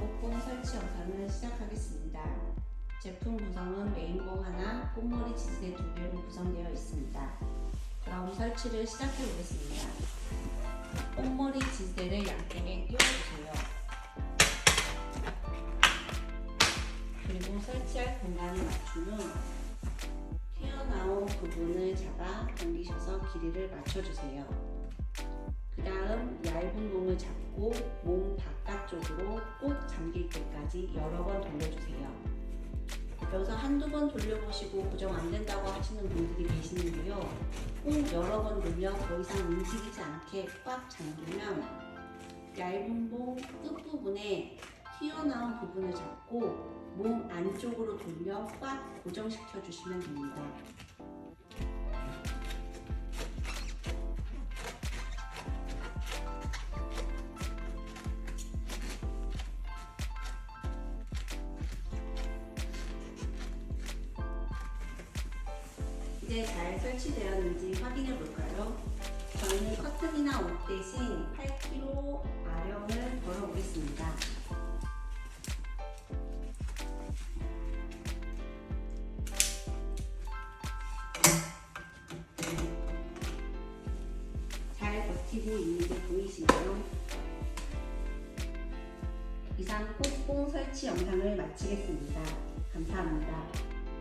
꽃봉 설치 영상을 시작하겠습니다. 제품 구성은 메인봉 하나, 꽃머리 지지대 두 개로 구성되어 있습니다. 그럼 설치를 시작해 보겠습니다. 꽃머리 지지대를 양쪽에 끼워주세요. 그리고 설치할 공간을 맞춘 후 튀어나온 부분을 잡아 당기셔서 길이를 맞춰주세요. 그 다음 얇은 몸을 잡고 몸 잠길 여러 번 돌려주세요. 여기서 한두 번 돌려보시고 고정 안 된다고 하시는 분들이 계시는데요. 꼭 여러 번 돌려 더 이상 움직이지 않게 꽉 잠기면 얇은 몸 끝부분에 튀어나온 부분을 잡고 몸 안쪽으로 돌려 꽉 고정시켜 주시면 됩니다. 이제 잘 설치되었는지 확인해 볼까요? 저희는 커튼이나 옷 대신 8kg 아령을 걸어 보겠습니다. 잘 버티고 있는 게 보이시나요? 이상 꽃봉 설치 영상을 마치겠습니다. 감사합니다.